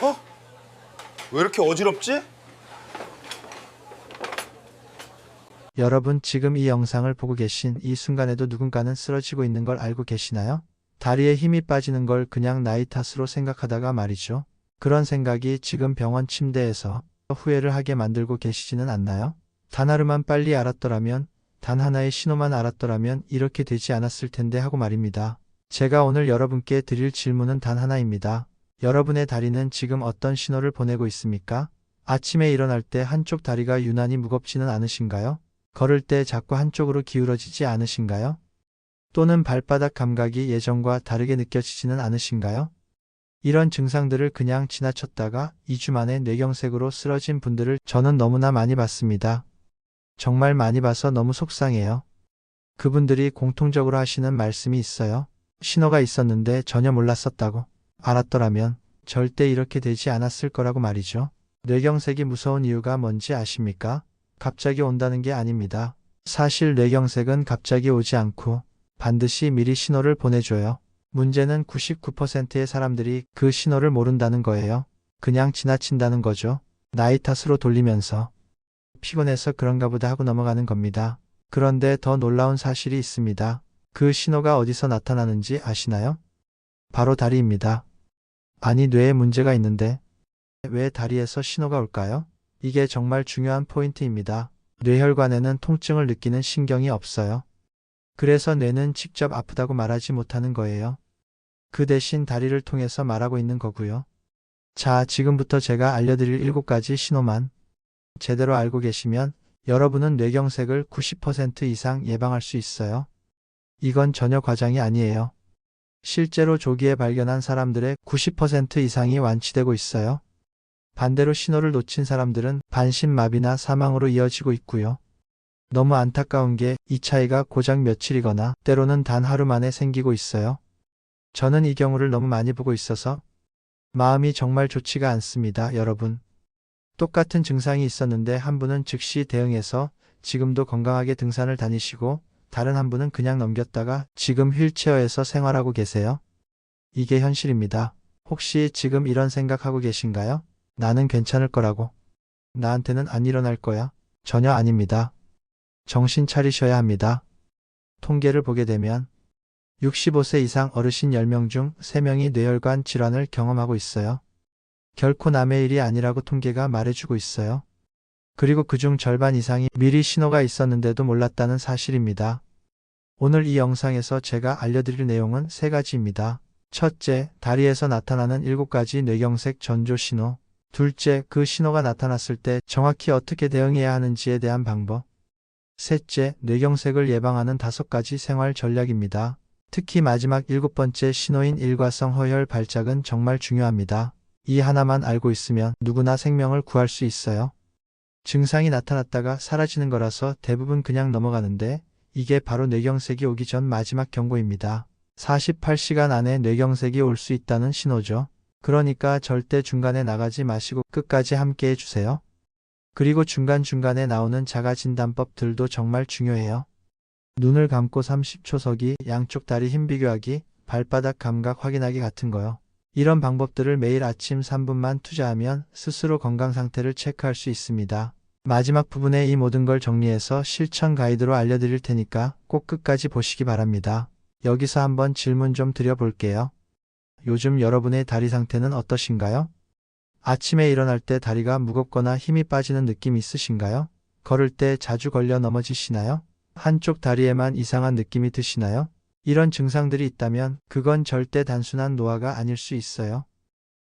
어? 왜 이렇게 어지럽지? 여러분 지금 이 영상을 보고 계신 이 순간에도 누군가는 쓰러지고 있는 걸 알고 계시나요? 다리에 힘이 빠지는 걸 그냥 나이 탓으로 생각하다가 말이죠. 그런 생각이 지금 병원 침대에서 후회를 하게 만들고 계시지는 않나요? 단 하루만 빨리 알았더라면, 단 하나의 신호만 알았더라면 이렇게 되지 않았을 텐데 하고 말입니다. 제가 오늘 여러분께 드릴 질문은 단 하나입니다. 여러분의 다리는 지금 어떤 신호를 보내고 있습니까? 아침에 일어날 때 한쪽 다리가 유난히 무겁지는 않으신가요? 걸을 때 자꾸 한쪽으로 기울어지지 않으신가요? 또는 발바닥 감각이 예전과 다르게 느껴지지는 않으신가요? 이런 증상들을 그냥 지나쳤다가 2주 만에 뇌경색으로 쓰러진 분들을 저는 너무나 많이 봤습니다. 정말 많이 봐서 너무 속상해요. 그분들이 공통적으로 하시는 말씀이 있어요. 신호가 있었는데 전혀 몰랐었다고. 알았더라면 절대 이렇게 되지 않았을 거라고 말이죠. 뇌경색이 무서운 이유가 뭔지 아십니까? 갑자기 온다는 게 아닙니다. 사실 뇌경색은 갑자기 오지 않고 반드시 미리 신호를 보내줘요. 문제는 99%의 사람들이 그 신호를 모른다는 거예요. 그냥 지나친다는 거죠. 나이 탓으로 돌리면서 피곤해서 그런가 보다 하고 넘어가는 겁니다. 그런데 더 놀라운 사실이 있습니다. 그 신호가 어디서 나타나는지 아시나요? 바로 다리입니다. 아니 뇌에 문제가 있는데 왜 다리에서 신호가 올까요? 이게 정말 중요한 포인트입니다. 뇌혈관에는 통증을 느끼는 신경이 없어요. 그래서 뇌는 직접 아프다고 말하지 못하는 거예요. 그 대신 다리를 통해서 말하고 있는 거고요. 자, 지금부터 제가 알려드릴 7가지 신호만 제대로 알고 계시면 여러분은 뇌경색을 90% 이상 예방할 수 있어요. 이건 전혀 과장이 아니에요. 실제로 조기에 발견한 사람들의 90% 이상이 완치되고 있어요. 반대로 신호를 놓친 사람들은 반신마비나 사망으로 이어지고 있고요. 너무 안타까운 게 이 차이가 고작 며칠이거나 때로는 단 하루 만에 생기고 있어요. 저는 이 경우를 너무 많이 보고 있어서 마음이 정말 좋지가 않습니다, 여러분. 똑같은 증상이 있었는데 한 분은 즉시 대응해서 지금도 건강하게 등산을 다니시고 다른 한 분은 그냥 넘겼다가 지금 휠체어에서 생활하고 계세요. 이게 현실입니다. 혹시 지금 이런 생각하고 계신가요? 나는 괜찮을 거라고. 나한테는 안 일어날 거야. 전혀 아닙니다. 정신 차리셔야 합니다. 통계를 보게 되면 65세 이상 어르신 10명 중 3명이 뇌혈관 질환을 경험하고 있어요. 결코 남의 일이 아니라고 통계가 말해주고 있어요. 그리고 그중 절반 이상이 미리 신호가 있었는데도 몰랐다는 사실입니다. 오늘 이 영상에서 제가 알려드릴 내용은 세 가지입니다. 첫째, 다리에서 나타나는 7가지 뇌경색 전조 신호. 둘째, 그 신호가 나타났을 때 정확히 어떻게 대응해야 하는지에 대한 방법. 셋째, 뇌경색을 예방하는 다섯 가지 생활 전략입니다. 특히 마지막 일곱 번째 신호인 일과성 허혈 발작은 정말 중요합니다. 이 하나만 알고 있으면 누구나 생명을 구할 수 있어요. 증상이 나타났다가 사라지는 거라서 대부분 그냥 넘어가는데 이게 바로 뇌경색이 오기 전 마지막 경고입니다. 48시간 안에 뇌경색이 올 수 있다는 신호죠. 그러니까 절대 중간에 나가지 마시고 끝까지 함께 해주세요. 그리고 중간중간에 나오는 자가진단법들도 정말 중요해요. 눈을 감고 30초 서기, 양쪽 다리 힘 비교하기, 발바닥 감각 확인하기 같은 거요. 이런 방법들을 매일 아침 3분만 투자하면 스스로 건강 상태를 체크할 수 있습니다. 마지막 부분에 이 모든 걸 정리해서 실천 가이드로 알려드릴 테니까 꼭 끝까지 보시기 바랍니다. 여기서 한번 질문 좀 드려볼게요. 요즘 여러분의 다리 상태는 어떠신가요? 아침에 일어날 때 다리가 무겁거나 힘이 빠지는 느낌 있으신가요? 걸을 때 자주 걸려 넘어지시나요? 한쪽 다리에만 이상한 느낌이 드시나요? 이런 증상들이 있다면 그건 절대 단순한 노화가 아닐 수 있어요.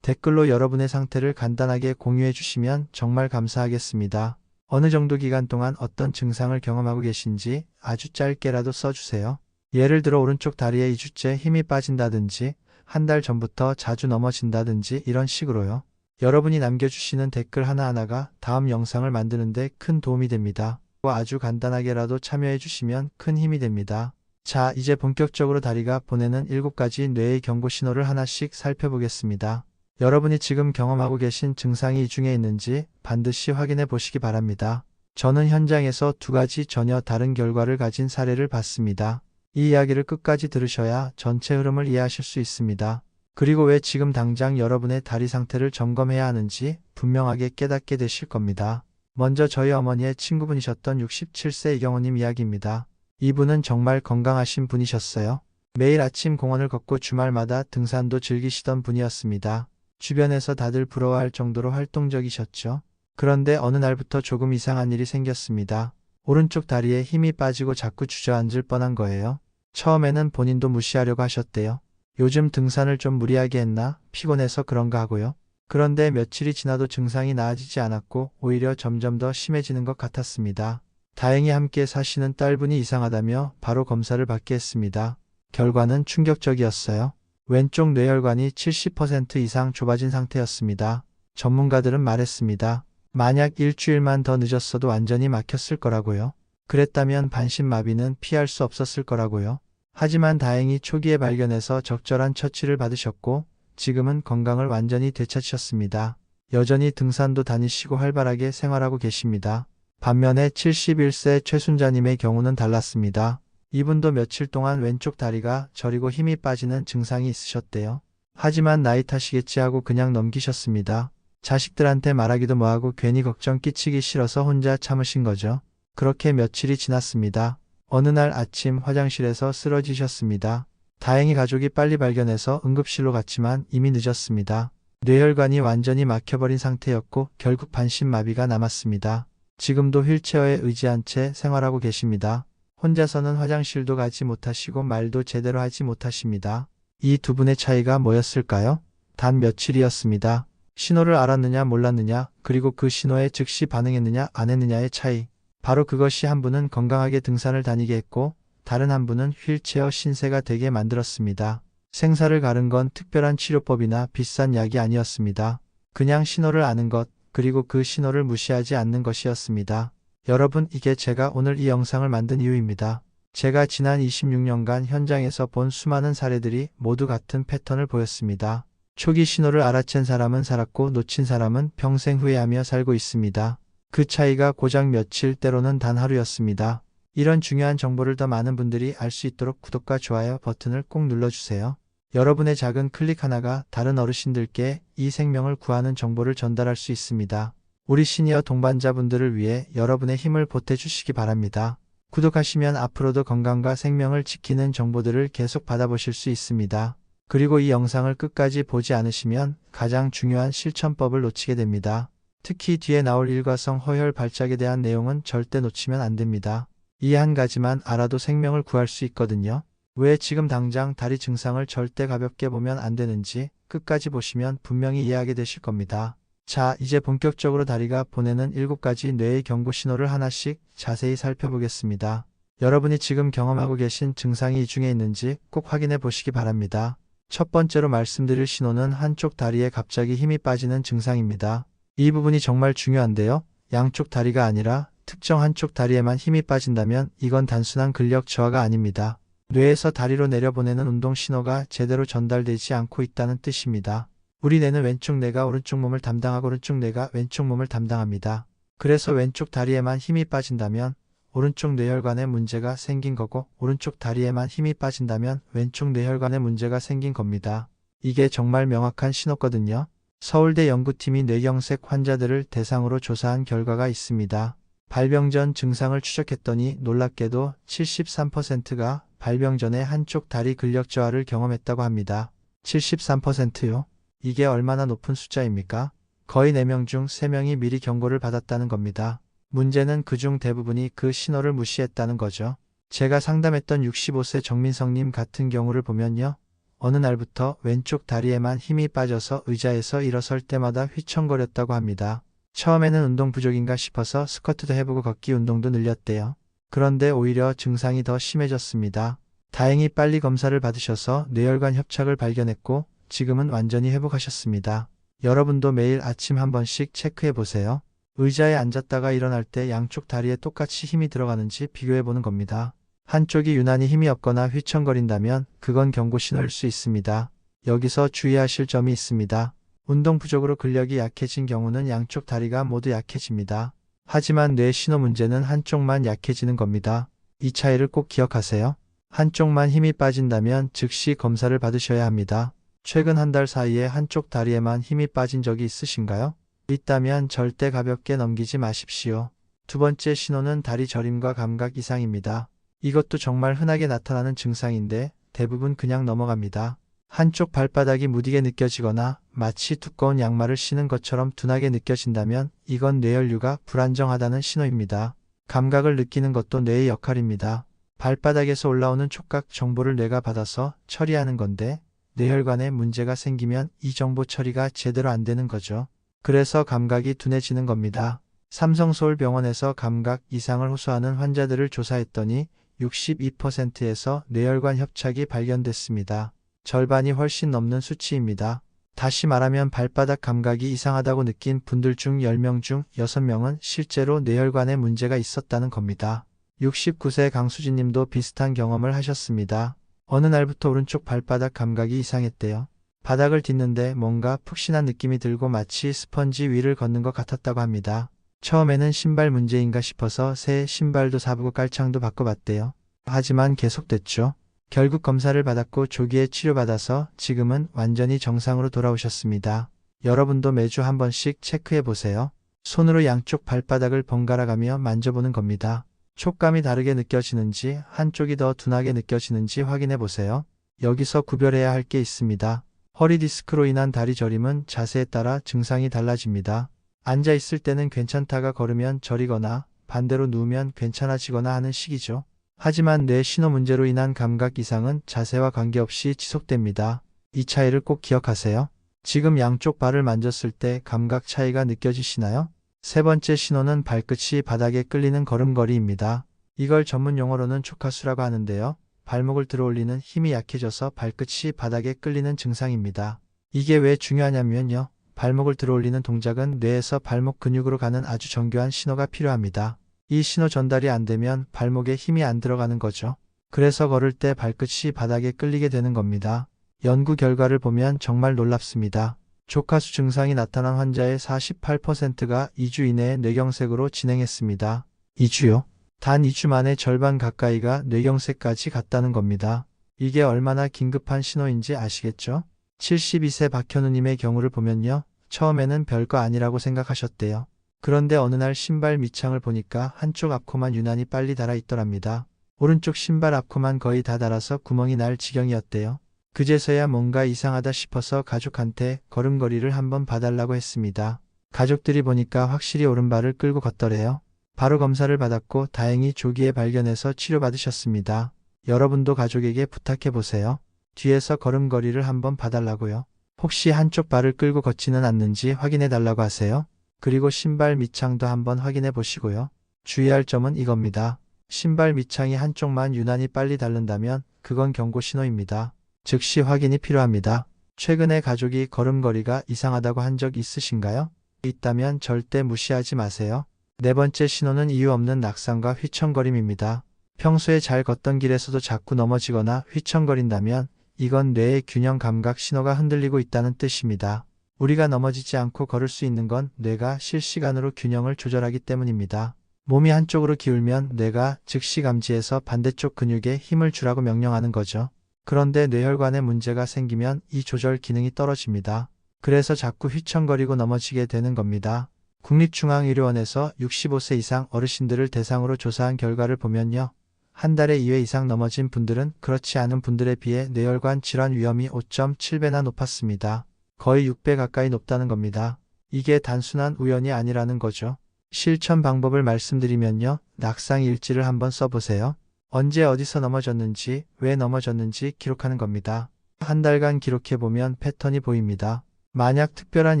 댓글로 여러분의 상태를 간단하게 공유해 주시면 정말 감사하겠습니다. 어느 정도 기간 동안 어떤 증상을 경험하고 계신지 아주 짧게라도 써주세요. 예를 들어 오른쪽 다리에 2주째 힘이 빠진다든지 한 달 전부터 자주 넘어진다든지 이런 식으로요. 여러분이 남겨주시는 댓글 하나하나가 다음 영상을 만드는데 큰 도움이 됩니다. 아주 간단하게라도 참여해 주시면 큰 힘이 됩니다. 자, 이제 본격적으로 다리가 보내는 7가지 뇌의 경고 신호를 하나씩 살펴보겠습니다. 여러분이 지금 경험하고 계신 증상이 이 중에 있는지 반드시 확인해 보시기 바랍니다. 저는 현장에서 두 가지 전혀 다른 결과를 가진 사례를 봤습니다. 이 이야기를 끝까지 들으셔야 전체 흐름을 이해하실 수 있습니다. 그리고 왜 지금 당장 여러분의 다리 상태를 점검해야 하는지 분명하게 깨닫게 되실 겁니다. 먼저 저희 어머니의 친구분이셨던 67세 이경호님 이야기입니다. 이분은 정말 건강하신 분이셨어요. 매일 아침 공원을 걷고 주말마다 등산도 즐기시던 분이었습니다. 주변에서 다들 부러워할 정도로 활동적이셨죠. 그런데 어느 날부터 조금 이상한 일이 생겼습니다. 오른쪽 다리에 힘이 빠지고 자꾸 주저앉을 뻔한 거예요. 처음에는 본인도 무시하려고 하셨대요. 요즘 등산을 좀 무리하게 했나? 피곤해서 그런가 하고요. 그런데 며칠이 지나도 증상이 나아지지 않았고 오히려 점점 더 심해지는 것 같았습니다. 다행히 함께 사시는 딸분이 이상하다며 바로 검사를 받게 했습니다. 결과는 충격적이었어요. 왼쪽 뇌혈관이 70% 이상 좁아진 상태였습니다. 전문가들은 말했습니다. 만약 일주일만 더 늦었어도 완전히 막혔을 거라고요. 그랬다면 반신마비는 피할 수 없었을 거라고요. 하지만 다행히 초기에 발견해서 적절한 처치를 받으셨고 지금은 건강을 완전히 되찾으셨습니다. 여전히 등산도 다니시고 활발하게 생활하고 계십니다. 반면에 71세 최순자님의 경우는 달랐습니다. 이분도 며칠 동안 왼쪽 다리가 저리고 힘이 빠지는 증상이 있으셨대요. 하지만 나이 탓이겠지 하고 그냥 넘기셨습니다. 자식들한테 말하기도 뭐하고 괜히 걱정 끼치기 싫어서 혼자 참으신 거죠. 그렇게 며칠이 지났습니다. 어느 날 아침 화장실에서 쓰러지셨습니다. 다행히 가족이 빨리 발견해서 응급실로 갔지만 이미 늦었습니다. 뇌혈관이 완전히 막혀버린 상태였고 결국 반신마비가 남았습니다. 지금도 휠체어에 의지한 채 생활하고 계십니다. 혼자서는 화장실도 가지 못하시고 말도 제대로 하지 못하십니다. 이 두 분의 차이가 뭐였을까요? 단 며칠이었습니다. 신호를 알았느냐 몰랐느냐 그리고 그 신호에 즉시 반응했느냐 안 했느냐의 차이. 바로 그것이 한 분은 건강하게 등산을 다니게 했고 다른 한 분은 휠체어 신세가 되게 만들었습니다. 생사를 가른 건 특별한 치료법이나 비싼 약이 아니었습니다. 그냥 신호를 아는 것, 그리고 그 신호를 무시하지 않는 것이었습니다. 여러분, 이게 제가 오늘 이 영상을 만든 이유입니다. 제가 지난 26년간 현장에서 본 수많은 사례들이 모두 같은 패턴을 보였습니다. 초기 신호를 알아챈 사람은 살았고 놓친 사람은 평생 후회하며 살고 있습니다. 그 차이가 고작 며칠 때로는 단 하루였습니다. 이런 중요한 정보를 더 많은 분들이 알 수 있도록 구독과 좋아요 버튼을 꼭 눌러주세요. 여러분의 작은 클릭 하나가 다른 어르신들께 이 생명을 구하는 정보를 전달할 수 있습니다. 우리 시니어 동반자분들을 위해 여러분의 힘을 보태주시기 바랍니다. 구독하시면 앞으로도 건강과 생명을 지키는 정보들을 계속 받아보실 수 있습니다. 그리고 이 영상을 끝까지 보지 않으시면 가장 중요한 실천법을 놓치게 됩니다. 특히 뒤에 나올 일과성 허혈 발작에 대한 내용은 절대 놓치면 안 됩니다. 이 한 가지만 알아도 생명을 구할 수 있거든요. 왜 지금 당장 다리 증상을 절대 가볍게 보면 안 되는지 끝까지 보시면 분명히 이해하게 되실 겁니다. 자, 이제 본격적으로 다리가 보내는 7가지 뇌의 경고 신호를 하나씩 자세히 살펴보겠습니다. 여러분이 지금 경험하고 계신 증상이 이 중에 있는지 꼭 확인해 보시기 바랍니다. 첫 번째로 말씀드릴 신호는 한쪽 다리에 갑자기 힘이 빠지는 증상입니다. 이 부분이 정말 중요한데요. 양쪽 다리가 아니라 특정 한쪽 다리에만 힘이 빠진다면 이건 단순한 근력 저하가 아닙니다. 뇌에서 다리로 내려보내는 운동 신호가 제대로 전달되지 않고 있다는 뜻입니다. 우리 뇌는 왼쪽 뇌가 오른쪽 몸을 담당하고 오른쪽 뇌가 왼쪽 몸을 담당합니다. 그래서 왼쪽 다리에만 힘이 빠진다면 오른쪽 뇌혈관에 문제가 생긴 거고 오른쪽 다리에만 힘이 빠진다면 왼쪽 뇌혈관에 문제가 생긴 겁니다. 이게 정말 명확한 신호거든요. 서울대 연구팀이 뇌경색 환자들을 대상으로 조사한 결과가 있습니다. 발병 전 증상을 추적했더니 놀랍게도 73%가 발병 전에 한쪽 다리 근력 저하를 경험했다고 합니다. 73%요? 이게 얼마나 높은 숫자입니까? 거의 4명 중 3명이 미리 경고를 받았다는 겁니다. 문제는 그중 대부분이 그 신호를 무시했다는 거죠. 제가 상담했던 65세 정민성님 같은 경우를 보면요. 어느 날부터 왼쪽 다리에만 힘이 빠져서 의자에서 일어설 때마다 휘청거렸다고 합니다. 처음에는 운동 부족인가 싶어서 스쿼트도 해보고 걷기 운동도 늘렸대요. 그런데 오히려 증상이 더 심해졌습니다. 다행히 빨리 검사를 받으셔서 뇌혈관 협착을 발견했고 지금은 완전히 회복하셨습니다. 여러분도 매일 아침 한 번씩 체크해 보세요. 의자에 앉았다가 일어날 때 양쪽 다리에 똑같이 힘이 들어가는지 비교해 보는 겁니다. 한쪽이 유난히 힘이 없거나 휘청거린다면 그건 경고 신호일 수 있습니다. 여기서 주의하실 점이 있습니다. 운동 부족으로 근력이 약해진 경우는 양쪽 다리가 모두 약해집니다. 하지만 뇌 신호 문제는 한쪽만 약해지는 겁니다. 이 차이를 꼭 기억하세요. 한쪽만 힘이 빠진다면 즉시 검사를 받으셔야 합니다. 최근 한 달 사이에 한쪽 다리에만 힘이 빠진 적이 있으신가요? 있다면 절대 가볍게 넘기지 마십시오. 두 번째 신호는 다리 저림과 감각 이상입니다. 이것도 정말 흔하게 나타나는 증상인데 대부분 그냥 넘어갑니다. 한쪽 발바닥이 무디게 느껴지거나 마치 두꺼운 양말을 신은 것처럼 둔하게 느껴진다면 이건 뇌혈류가 불안정하다는 신호입니다. 감각을 느끼는 것도 뇌의 역할입니다. 발바닥에서 올라오는 촉각 정보를 뇌가 받아서 처리하는 건데 뇌혈관에 문제가 생기면 이 정보 처리가 제대로 안 되는 거죠. 그래서 감각이 둔해지는 겁니다. 삼성서울병원에서 감각 이상을 호소하는 환자들을 조사했더니 62%에서 뇌혈관 협착이 발견됐습니다. 절반이 훨씬 넘는 수치입니다. 다시 말하면 발바닥 감각이 이상하다고 느낀 분들 중 10명 중 6명은 실제로 뇌혈관에 문제가 있었다는 겁니다. 69세 강수진 님도 비슷한 경험을 하셨습니다. 어느 날부터 오른쪽 발바닥 감각이 이상했대요. 바닥을 딛는데 뭔가 푹신한 느낌이 들고 마치 스펀지 위를 걷는 것 같았다고 합니다. 처음에는 신발 문제인가 싶어서 새 신발도 사보고 깔창도 바꿔봤대요. 하지만 계속됐죠. 결국 검사를 받았고 조기에 치료받아서 지금은 완전히 정상으로 돌아오셨습니다. 여러분도 매주 한 번씩 체크해 보세요. 손으로 양쪽 발바닥을 번갈아 가며 만져보는 겁니다. 촉감이 다르게 느껴지는지 한쪽이 더 둔하게 느껴지는지 확인해 보세요. 여기서 구별해야 할 게 있습니다. 허리 디스크로 인한 다리 저림은 자세에 따라 증상이 달라집니다. 앉아 있을 때는 괜찮다가 걸으면 저리거나 반대로 누우면 괜찮아지거나 하는 시기죠. 하지만 뇌 신호 문제로 인한 감각 이상은 자세와 관계없이 지속됩니다. 이 차이를 꼭 기억하세요. 지금 양쪽 발을 만졌을 때 감각 차이가 느껴지시나요? 세 번째 신호는 발끝이 바닥에 끌리는 걸음걸이입니다. 이걸 전문 용어로는 촉하수라고 하는데요. 발목을 들어올리는 힘이 약해져서 발끝이 바닥에 끌리는 증상입니다. 이게 왜 중요하냐면요. 발목을 들어올리는 동작은 뇌에서 발목 근육으로 가는 아주 정교한 신호가 필요합니다. 이 신호 전달이 안 되면 발목에 힘이 안 들어가는 거죠. 그래서 걸을 때 발끝이 바닥에 끌리게 되는 겁니다. 연구 결과를 보면 정말 놀랍습니다. 조카수 증상이 나타난 환자의 48%가 2주 이내에 뇌경색으로 진행했습니다. 2주요? 단 2주 만에 절반 가까이가 뇌경색까지 갔다는 겁니다. 이게 얼마나 긴급한 신호인지 아시겠죠? 72세 박현우님의 경우를 보면요. 처음에는 별거 아니라고 생각하셨대요. 그런데 어느 날 신발 밑창을 보니까 한쪽 앞코만 유난히 빨리 닳아 있더랍니다. 오른쪽 신발 앞코만 거의 다 닳아서 구멍이 날 지경이었대요. 그제서야 뭔가 이상하다 싶어서 가족한테 걸음걸이를 한번 봐달라고 했습니다. 가족들이 보니까 확실히 오른발을 끌고 걷더래요. 바로 검사를 받았고 다행히 조기에 발견해서 치료받으셨습니다. 여러분도 가족에게 부탁해보세요. 뒤에서 걸음걸이를 한번 봐달라고요. 혹시 한쪽 발을 끌고 걷지는 않는지 확인해달라고 하세요. 그리고 신발 밑창도 한번 확인해 보시고요. 주의할 점은 이겁니다. 신발 밑창이 한쪽만 유난히 빨리 닳는다면 그건 경고 신호입니다. 즉시 확인이 필요합니다. 최근에 가족이 걸음걸이가 이상하다고 한 적 있으신가요? 있다면 절대 무시하지 마세요. 네 번째 신호는 이유 없는 낙상과 휘청거림입니다. 평소에 잘 걷던 길에서도 자꾸 넘어지거나 휘청거린다면 이건 뇌의 균형 감각 신호가 흔들리고 있다는 뜻입니다. 우리가 넘어지지 않고 걸을 수 있는 건 뇌가 실시간으로 균형을 조절하기 때문입니다. 몸이 한쪽으로 기울면 뇌가 즉시 감지해서 반대쪽 근육에 힘을 주라고 명령하는 거죠. 그런데 뇌혈관에 문제가 생기면 이 조절 기능이 떨어집니다. 그래서 자꾸 휘청거리고 넘어지게 되는 겁니다. 국립중앙의료원에서 65세 이상 어르신들을 대상으로 조사한 결과를 보면요. 한 달에 2회 이상 넘어진 분들은 그렇지 않은 분들에 비해 뇌혈관 질환 위험이 5.7배나 높았습니다. 거의 6배 가까이 높다는 겁니다. 이게 단순한 우연이 아니라는 거죠. 실천 방법을 말씀드리면요. 낙상 일지를 한번 써보세요. 언제 어디서 넘어졌는지, 왜 넘어졌는지 기록하는 겁니다. 한 달간 기록해보면 패턴이 보입니다. 만약 특별한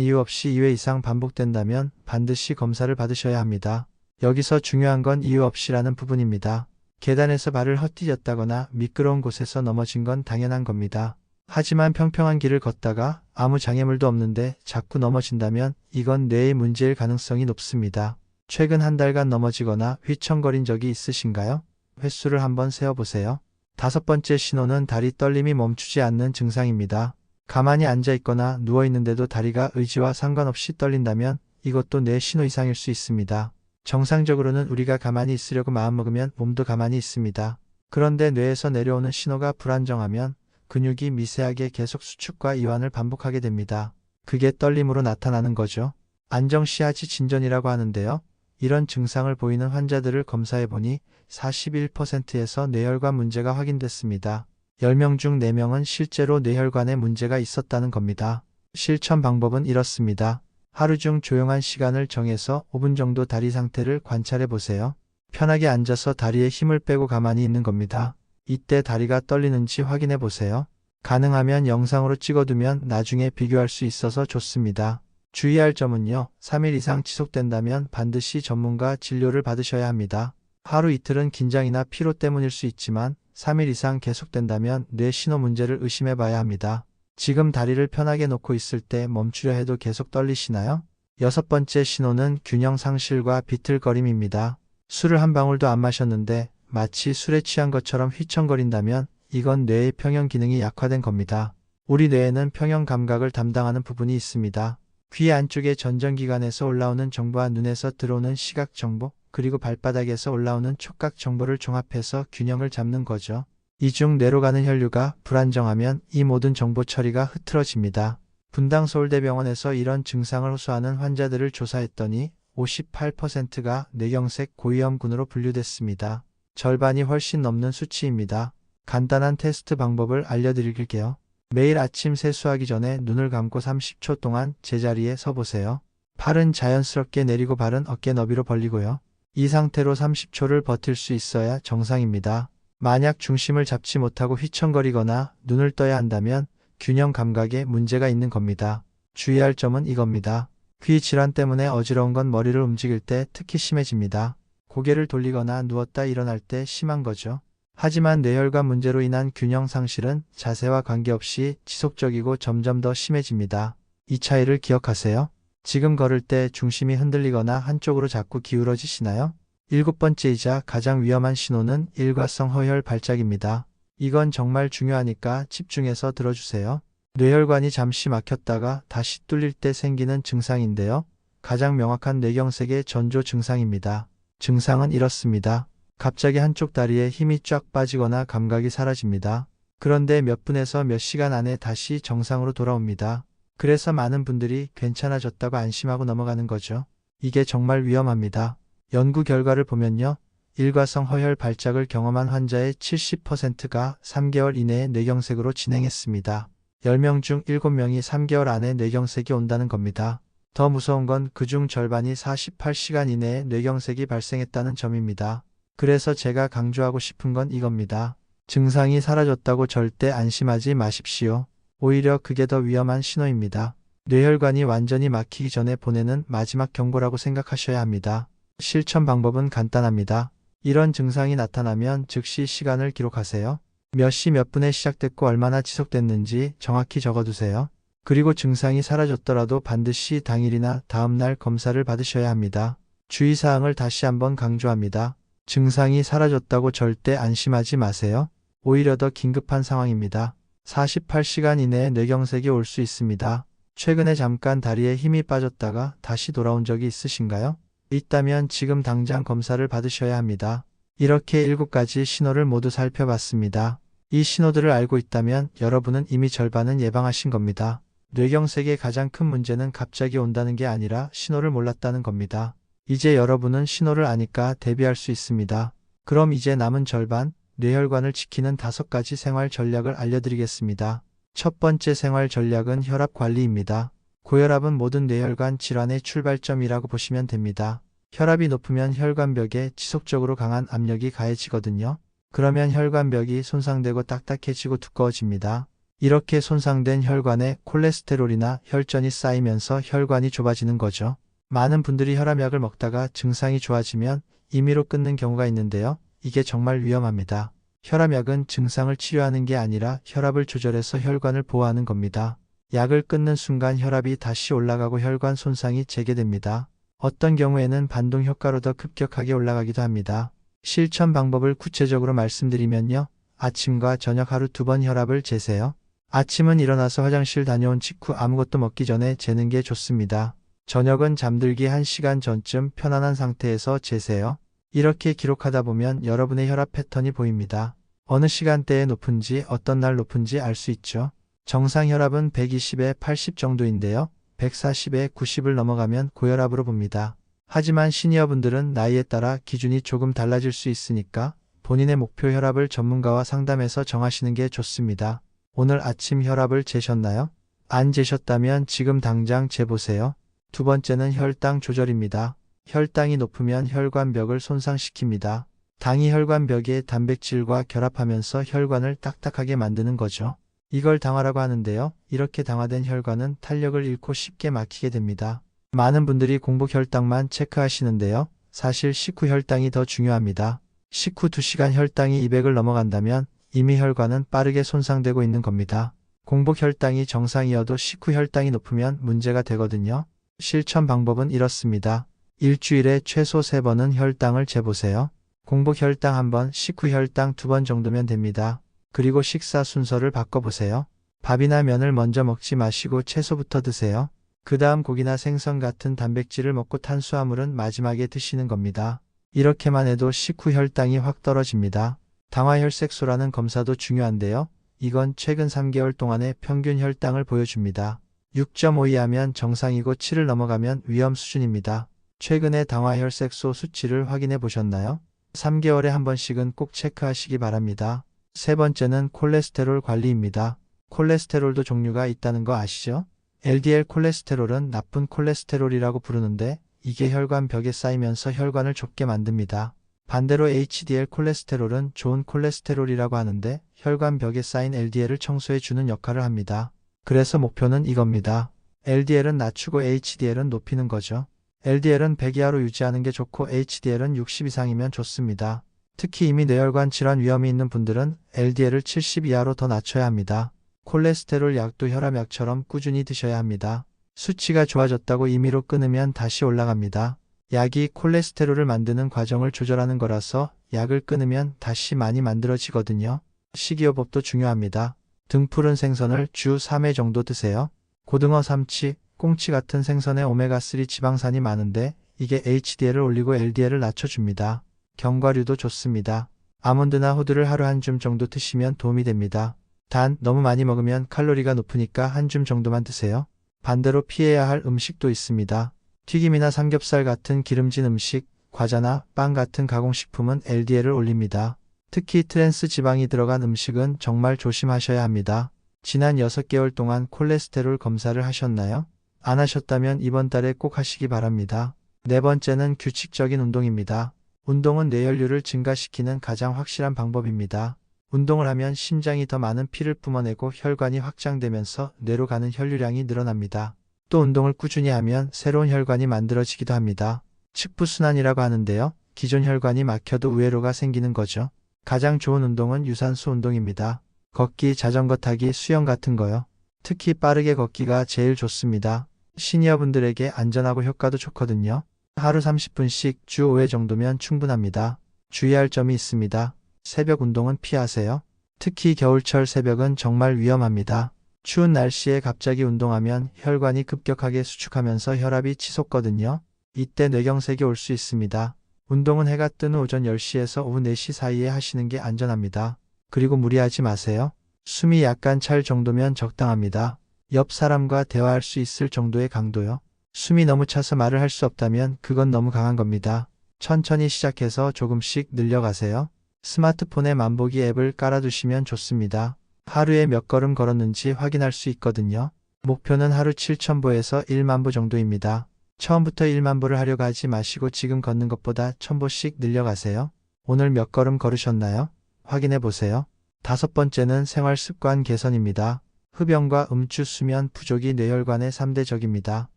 이유 없이 2회 이상 반복된다면 반드시 검사를 받으셔야 합니다. 여기서 중요한 건 이유 없이라는 부분입니다. 계단에서 발을 헛디뎠다거나 미끄러운 곳에서 넘어진 건 당연한 겁니다. 하지만 평평한 길을 걷다가 아무 장애물도 없는데 자꾸 넘어진다면 이건 뇌의 문제일 가능성이 높습니다. 최근 한 달간 넘어지거나 휘청거린 적이 있으신가요? 횟수를 한번 세어보세요. 다섯 번째 신호는 다리 떨림이 멈추지 않는 증상입니다. 가만히 앉아 있거나 누워 있는데도 다리가 의지와 상관없이 떨린다면 이것도 뇌 신호 이상일 수 있습니다. 정상적으로는 우리가 가만히 있으려고 마음먹으면 몸도 가만히 있습니다. 그런데 뇌에서 내려오는 신호가 불안정하면 근육이 미세하게 계속 수축과 이완을 반복하게 됩니다. 그게 떨림으로 나타나는 거죠. 안정시하지 진전이라고 하는데요. 이런 증상을 보이는 환자들을 검사해 보니 41%에서 뇌혈관 문제가 확인됐습니다. 10명 중 4명은 실제로 뇌혈관에 문제가 있었다는 겁니다. 실천 방법은 이렇습니다. 하루 중 조용한 시간을 정해서 5분 정도 다리 상태를 관찰해 보세요. 편하게 앉아서 다리에 힘을 빼고 가만히 있는 겁니다. 이때 다리가 떨리는지 확인해 보세요. 가능하면 영상으로 찍어두면 나중에 비교할 수 있어서 좋습니다. 주의할 점은요, 3일 이상 지속된다면 반드시 전문가 진료를 받으셔야 합니다. 하루 이틀은 긴장이나 피로 때문일 수 있지만 3일 이상 계속된다면 뇌 신호 문제를 의심해 봐야 합니다. 지금 다리를 편하게 놓고 있을 때 멈추려 해도 계속 떨리시나요? 여섯 번째 신호는 균형 상실과 비틀거림입니다. 술을 한 방울도 안 마셨는데 마치 술에 취한 것처럼 휘청거린다면 이건 뇌의 평형 기능이 약화된 겁니다. 우리 뇌에는 평형 감각을 담당하는 부분이 있습니다. 귀 안쪽의 전정기관에서 올라오는 정보와 눈에서 들어오는 시각 정보, 그리고 발바닥에서 올라오는 촉각 정보를 종합해서 균형을 잡는 거죠. 이중 뇌로 가는 혈류가 불안정하면 이 모든 정보 처리가 흐트러집니다. 분당 서울대병원에서 이런 증상을 호소하는 환자들을 조사했더니 58%가 뇌경색 고위험군으로 분류됐습니다. 절반이 훨씬 넘는 수치입니다. 간단한 테스트 방법을 알려드릴게요. 매일 아침 세수하기 전에 눈을 감고 30초 동안 제자리에 서 보세요. 팔은 자연스럽게 내리고 발은 어깨 너비로 벌리고요. 이 상태로 30초를 버틸 수 있어야 정상입니다. 만약 중심을 잡지 못하고 휘청거리거나 눈을 떠야 한다면 균형 감각에 문제가 있는 겁니다. 주의할 점은 이겁니다. 귀 질환 때문에 어지러운 건 머리를 움직일 때 특히 심해집니다. 고개를 돌리거나 누웠다 일어날 때 심한 거죠. 하지만 뇌혈관 문제로 인한 균형 상실은 자세와 관계없이 지속적이고 점점 더 심해집니다. 이 차이를 기억하세요. 지금 걸을 때 중심이 흔들리거나 한쪽으로 자꾸 기울어지시나요? 일곱 번째이자 가장 위험한 신호는 일과성 허혈 발작입니다. 이건 정말 중요하니까 집중해서 들어주세요. 뇌혈관이 잠시 막혔다가 다시 뚫릴 때 생기는 증상인데요. 가장 명확한 뇌경색의 전조 증상입니다. 증상은 이렇습니다. 갑자기 한쪽 다리에 힘이 쫙 빠지거나 감각이 사라집니다. 그런데 몇 분에서 몇 시간 안에 다시 정상으로 돌아옵니다. 그래서 많은 분들이 괜찮아졌다고 안심하고 넘어가는 거죠. 이게 정말 위험합니다. 연구 결과를 보면요. 일과성 허혈 발작을 경험한 환자의 70%가 3개월 이내에 뇌경색으로 진행했습니다. 10명 중 7명이 3개월 안에 뇌경색이 온다는 겁니다. 더 무서운 건 그중 절반이 48시간 이내에 뇌경색이 발생했다는 점입니다. 그래서 제가 강조하고 싶은 건 이겁니다. 증상이 사라졌다고 절대 안심하지 마십시오. 오히려 그게 더 위험한 신호입니다. 뇌혈관이 완전히 막히기 전에 보내는 마지막 경고라고 생각하셔야 합니다. 실천 방법은 간단합니다. 이런 증상이 나타나면 즉시 시간을 기록하세요. 몇 시 몇 분에 시작됐고 얼마나 지속됐는지 정확히 적어두세요. 그리고 증상이 사라졌더라도 반드시 당일이나 다음날 검사를 받으셔야 합니다. 주의사항을 다시 한번 강조합니다. 증상이 사라졌다고 절대 안심하지 마세요. 오히려 더 긴급한 상황입니다. 48시간 이내에 뇌경색이 올 수 있습니다. 최근에 잠깐 다리에 힘이 빠졌다가 다시 돌아온 적이 있으신가요? 있다면 지금 당장 검사를 받으셔야 합니다. 이렇게 7가지 신호를 모두 살펴봤습니다. 이 신호들을 알고 있다면 여러분은 이미 절반은 예방하신 겁니다. 뇌경색의 가장 큰 문제는 갑자기 온다는 게 아니라 신호를 몰랐다는 겁니다. 이제 여러분은 신호를 아니까 대비할 수 있습니다. 그럼 이제 남은 절반, 뇌혈관을 지키는 다섯 가지 생활 전략을 알려드리겠습니다. 첫 번째 생활 전략은 혈압 관리입니다. 고혈압은 모든 뇌혈관 질환의 출발점이라고 보시면 됩니다. 혈압이 높으면 혈관벽에 지속적으로 강한 압력이 가해지거든요. 그러면 혈관벽이 손상되고 딱딱해지고 두꺼워집니다. 이렇게 손상된 혈관에 콜레스테롤이나 혈전이 쌓이면서 혈관이 좁아지는 거죠. 많은 분들이 혈압약을 먹다가 증상이 좋아지면 임의로 끊는 경우가 있는데요. 이게 정말 위험합니다. 혈압약은 증상을 치료하는 게 아니라 혈압을 조절해서 혈관을 보호하는 겁니다. 약을 끊는 순간 혈압이 다시 올라가고 혈관 손상이 재개됩니다. 어떤 경우에는 반동 효과로 더 급격하게 올라가기도 합니다. 실천 방법을 구체적으로 말씀드리면요. 아침과 저녁 하루 두 번 혈압을 재세요. 아침은 일어나서 화장실 다녀온 직후 아무것도 먹기 전에 재는 게 좋습니다. 저녁은 잠들기 1시간 전쯤 편안한 상태에서 재세요. 이렇게 기록하다 보면 여러분의 혈압 패턴이 보입니다. 어느 시간대에 높은지 어떤 날 높은지 알 수 있죠. 정상 혈압은 120에 80 정도인데요. 140에 90을 넘어가면 고혈압으로 봅니다. 하지만 시니어분들은 나이에 따라 기준이 조금 달라질 수 있으니까 본인의 목표 혈압을 전문가와 상담해서 정하시는 게 좋습니다. 오늘 아침 혈압을 재셨나요? 안 재셨다면 지금 당장 재보세요. 두 번째는 혈당 조절입니다. 혈당이 높으면 혈관벽을 손상시킵니다. 당이 혈관벽에 단백질과 결합하면서 혈관을 딱딱하게 만드는 거죠. 이걸 당화라고 하는데요. 이렇게 당화된 혈관은 탄력을 잃고 쉽게 막히게 됩니다. 많은 분들이 공복 혈당만 체크하시는데요. 사실 식후 혈당이 더 중요합니다. 식후 2시간 혈당이 200을 넘어간다면 이미 혈관은 빠르게 손상되고 있는 겁니다. 공복 혈당이 정상이어도 식후 혈당이 높으면 문제가 되거든요. 실천 방법은 이렇습니다. 일주일에 최소 3번은 혈당을 재보세요. 공복 혈당 1번, 식후 혈당 2번 정도면 됩니다. 그리고 식사 순서를 바꿔보세요. 밥이나 면을 먼저 먹지 마시고 채소부터 드세요. 그 다음 고기나 생선 같은 단백질을 먹고 탄수화물은 마지막에 드시는 겁니다. 이렇게만 해도 식후 혈당이 확 떨어집니다. 당화혈색소라는 검사도 중요한데요. 이건 최근 3개월 동안의 평균 혈당을 보여줍니다. 6.5 이하면 정상이고 7을 넘어가면 위험 수준입니다. 최근에 당화혈색소 수치를 확인해 보셨나요? 3개월에 한 번씩은 꼭 체크하시기 바랍니다. 세 번째는 콜레스테롤 관리입니다. 콜레스테롤도 종류가 있다는 거 아시죠? LDL 콜레스테롤은 나쁜 콜레스테롤이라고 부르는데 이게 혈관 벽에 쌓이면서 혈관을 좁게 만듭니다. 반대로 HDL 콜레스테롤은 좋은 콜레스테롤이라고 하는데 혈관 벽에 쌓인 LDL을 청소해 주는 역할을 합니다. 그래서 목표는 이겁니다. LDL은 낮추고 HDL은 높이는 거죠. LDL은 100 이하로 유지하는 게 좋고 HDL은 60 이상이면 좋습니다. 특히 이미 뇌혈관 질환 위험이 있는 분들은 LDL을 70 이하로 더 낮춰야 합니다. 콜레스테롤 약도 혈압약처럼 꾸준히 드셔야 합니다. 수치가 좋아졌다고 임의로 끊으면 다시 올라갑니다. 약이 콜레스테롤을 만드는 과정을 조절하는 거라서 약을 끊으면 다시 많이 만들어지거든요. 식이요법도 중요합니다. 등푸른 생선을 주 3회 정도 드세요. 고등어, 삼치, 꽁치 같은 생선에 오메가3 지방산이 많은데 이게 HDL을 올리고 LDL을 낮춰줍니다. 견과류도 좋습니다. 아몬드나 호두를 하루 한 줌 정도 드시면 도움이 됩니다. 단 너무 많이 먹으면 칼로리가 높으니까 한 줌 정도만 드세요. 반대로 피해야 할 음식도 있습니다. 튀김이나 삼겹살 같은 기름진 음식, 과자나 빵 같은 가공식품은 LDL을 올립니다. 특히 트랜스 지방이 들어간 음식은 정말 조심하셔야 합니다. 지난 6개월 동안 콜레스테롤 검사를 하셨나요? 안 하셨다면 이번 달에 꼭 하시기 바랍니다. 네 번째는 규칙적인 운동입니다. 운동은 뇌혈류를 증가시키는 가장 확실한 방법입니다. 운동을 하면 심장이 더 많은 피를 뿜어내고 혈관이 확장되면서 뇌로 가는 혈류량이 늘어납니다. 또 운동을 꾸준히 하면 새로운 혈관이 만들어지기도 합니다. 측부순환이라고 하는데요. 기존 혈관이 막혀도 우회로가 생기는 거죠. 가장 좋은 운동은 유산소 운동입니다. 걷기, 자전거 타기, 수영 같은 거요. 특히 빠르게 걷기가 제일 좋습니다. 시니어분들에게 안전하고 효과도 좋거든요. 하루 30분씩 주 5회 정도면 충분합니다. 주의할 점이 있습니다. 새벽 운동은 피하세요. 특히 겨울철 새벽은 정말 위험합니다. 추운 날씨에 갑자기 운동하면 혈관이 급격하게 수축하면서 혈압이 치솟거든요. 이때 뇌경색이 올 수 있습니다. 운동은 해가 뜨는 오전 10시에서 오후 4시 사이에 하시는 게 안전합니다. 그리고 무리하지 마세요. 숨이 약간 찰 정도면 적당합니다. 옆 사람과 대화할 수 있을 정도의 강도요. 숨이 너무 차서 말을 할 수 없다면 그건 너무 강한 겁니다. 천천히 시작해서 조금씩 늘려가세요. 스마트폰에 만보기 앱을 깔아두시면 좋습니다. 하루에 몇 걸음 걸었는지 확인할 수 있거든요. 목표는 하루 7,000보에서 1만보 정도입니다. 처음부터 1만보를 하려고 하지 마시고 지금 걷는 것보다 1,000보씩 늘려가세요. 오늘 몇 걸음 걸으셨나요? 확인해 보세요. 다섯 번째는 생활 습관 개선입니다. 흡연과 음주, 수면, 부족이 뇌혈관의 3대 적입니다.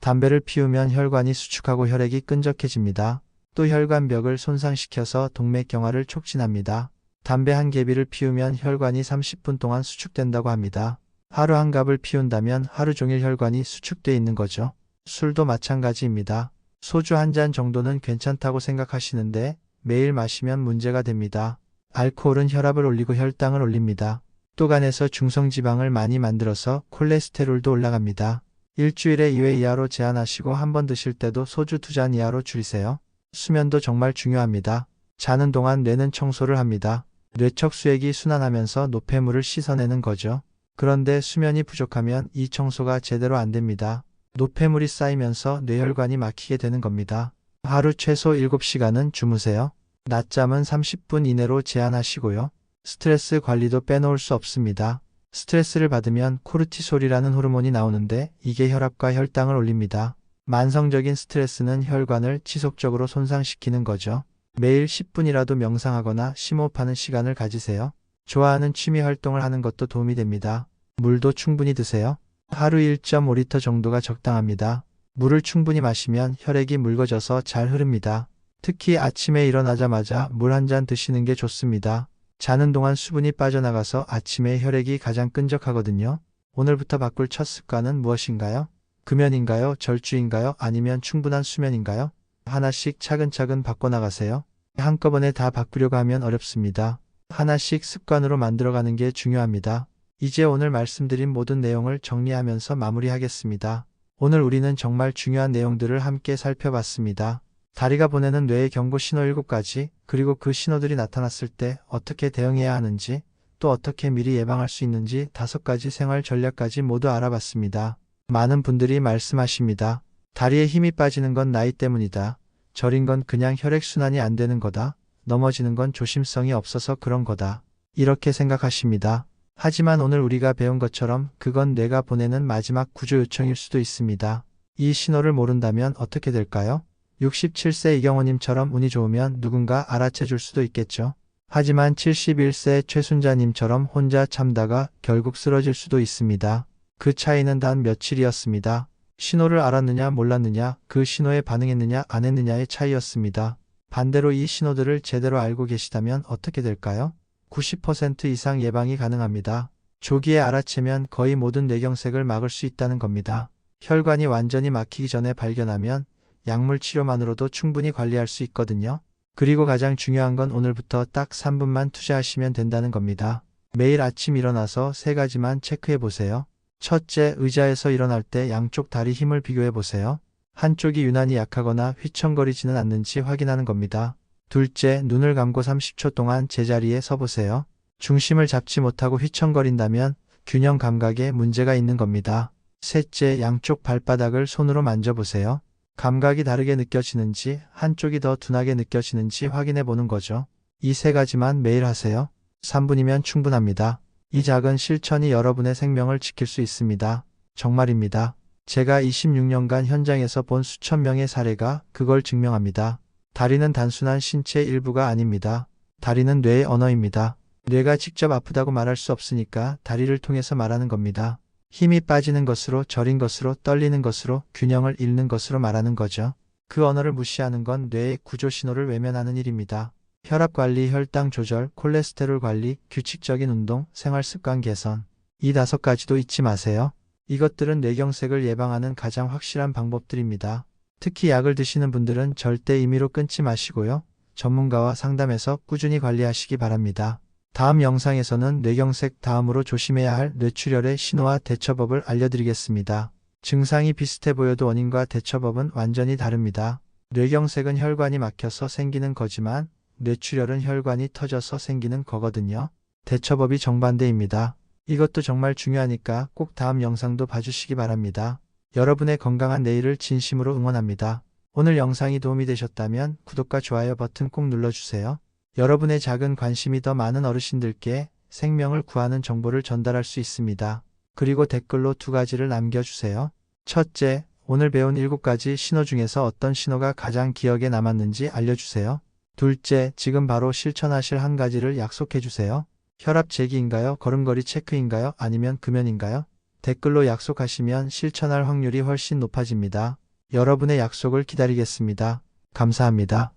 담배를 피우면 혈관이 수축하고 혈액이 끈적해집니다. 또 혈관벽을 손상시켜서 동맥경화를 촉진합니다. 담배 한 개비를 피우면 혈관이 30분 동안 수축된다고 합니다. 하루 한 갑을 피운다면 하루 종일 혈관이 수축돼 있는 거죠. 술도 마찬가지입니다. 소주 한 잔 정도는 괜찮다고 생각하시는데 매일 마시면 문제가 됩니다. 알코올은 혈압을 올리고 혈당을 올립니다. 또 간에서 중성지방을 많이 만들어서 콜레스테롤도 올라갑니다. 일주일에 2회 이하로 제한하시고 한 번 드실 때도 소주 두잔 이하로 줄이세요. 수면도 정말 중요합니다. 자는 동안 뇌는 청소를 합니다. 뇌척 수액이 순환하면서 노폐물을 씻어내는 거죠. 그런데 수면이 부족하면 이 청소가 제대로 안 됩니다. 노폐물이 쌓이면서 뇌혈관이 막히게 되는 겁니다. 하루 최소 7시간은 주무세요. 낮잠은 30분 이내로 제한하시고요. 스트레스 관리도 빼놓을 수 없습니다. 스트레스를 받으면 코르티솔이라는 호르몬이 나오는데 이게 혈압과 혈당을 올립니다. 만성적인 스트레스는 혈관을 지속적으로 손상시키는 거죠. 매일 10분이라도 명상하거나 심호흡하는 시간을 가지세요. 좋아하는 취미 활동을 하는 것도 도움이 됩니다. 물도 충분히 드세요. 하루 1.5리터 정도가 적당합니다. 물을 충분히 마시면 혈액이 묽어져서 잘 흐릅니다. 특히 아침에 일어나자마자 물 한 잔 드시는 게 좋습니다. 자는 동안 수분이 빠져나가서 아침에 혈액이 가장 끈적하거든요. 오늘부터 바꿀 첫 습관은 무엇인가요? 금연인가요? 절주인가요? 아니면 충분한 수면인가요? 하나씩 차근차근 바꿔나가세요. 한꺼번에 다 바꾸려고 하면 어렵습니다. 하나씩 습관으로 만들어가는 게 중요합니다. 이제 오늘 말씀드린 모든 내용을 정리하면서 마무리하겠습니다. 오늘 우리는 정말 중요한 내용들을 함께 살펴봤습니다. 다리가 보내는 뇌의 경고 신호 7가지, 그리고 그 신호들이 나타났을 때 어떻게 대응해야 하는지, 또 어떻게 미리 예방할 수 있는지 다섯 가지 생활 전략까지 모두 알아봤습니다. 많은 분들이 말씀하십니다. 다리에 힘이 빠지는 건 나이 때문이다. 저린 건 그냥 혈액순환이 안 되는 거다. 넘어지는 건 조심성이 없어서 그런 거다. 이렇게 생각하십니다. 하지만 오늘 우리가 배운 것처럼 그건 뇌가 보내는 마지막 구조 요청일 수도 있습니다. 이 신호를 모른다면 어떻게 될까요? 67세 이경호님처럼 운이 좋으면 누군가 알아채 줄 수도 있겠죠. 하지만 71세 최순자님처럼 혼자 참다가 결국 쓰러질 수도 있습니다. 그 차이는 단 며칠이었습니다. 신호를 알았느냐 몰랐느냐, 그 신호에 반응했느냐 안 했느냐의 차이였습니다. 반대로 이 신호들을 제대로 알고 계시다면 어떻게 될까요? 90% 이상 예방이 가능합니다. 조기에 알아채면 거의 모든 뇌경색을 막을 수 있다는 겁니다. 혈관이 완전히 막히기 전에 발견하면 약물 치료만으로도 충분히 관리할 수 있거든요. 그리고 가장 중요한 건 오늘부터 딱 3분만 투자하시면 된다는 겁니다. 매일 아침 일어나서 세 가지만 체크해 보세요. 첫째, 의자에서 일어날 때 양쪽 다리 힘을 비교해 보세요. 한쪽이 유난히 약하거나 휘청거리지는 않는지 확인하는 겁니다. 둘째, 눈을 감고 30초 동안 제자리에 서 보세요. 중심을 잡지 못하고 휘청거린다면 균형 감각에 문제가 있는 겁니다. 셋째, 양쪽 발바닥을 손으로 만져보세요. 감각이 다르게 느껴지는지 한쪽이 더 둔하게 느껴지는지 확인해 보는 거죠. 이 세 가지만 매일 하세요. 3분이면 충분합니다. 이 작은 실천이 여러분의 생명을 지킬 수 있습니다. 정말입니다. 제가 26년간 현장에서 본 수천 명의 사례가 그걸 증명합니다. 다리는 단순한 신체 일부가 아닙니다. 다리는 뇌의 언어입니다. 뇌가 직접 아프다고 말할 수 없으니까 다리를 통해서 말하는 겁니다. 힘이 빠지는 것으로 저린 것으로 떨리는 것으로 균형을 잃는 것으로 말하는 거죠. 그 언어를 무시하는 건 뇌의 구조 신호를 외면하는 일입니다. 혈압 관리, 혈당 조절, 콜레스테롤 관리, 규칙적인 운동, 생활 습관 개선. 이 다섯 가지도 잊지 마세요. 이것들은 뇌경색을 예방하는 가장 확실한 방법들입니다. 특히 약을 드시는 분들은 절대 임의로 끊지 마시고요. 전문가와 상담해서 꾸준히 관리하시기 바랍니다. 다음 영상에서는 뇌경색 다음으로 조심해야 할 뇌출혈의 신호와 대처법을 알려드리겠습니다. 증상이 비슷해 보여도 원인과 대처법은 완전히 다릅니다. 뇌경색은 혈관이 막혀서 생기는 거지만 뇌출혈은 혈관이 터져서 생기는 거거든요. 대처법이 정반대입니다. 이것도 정말 중요하니까 꼭 다음 영상도 봐주시기 바랍니다. 여러분의 건강한 내일을 진심으로 응원합니다. 오늘 영상이 도움이 되셨다면 구독과 좋아요 버튼 꼭 눌러주세요. 여러분의 작은 관심이 더 많은 어르신들께 생명을 구하는 정보를 전달할 수 있습니다. 그리고 댓글로 두 가지를 남겨주세요. 첫째, 오늘 배운 7가지 신호 중에서 어떤 신호가 가장 기억에 남았는지 알려주세요. 둘째, 지금 바로 실천하실 한 가지를 약속해 주세요. 혈압 재기인가요? 걸음걸이 체크인가요? 아니면 금연인가요? 댓글로 약속하시면 실천할 확률이 훨씬 높아집니다. 여러분의 약속을 기다리겠습니다. 감사합니다.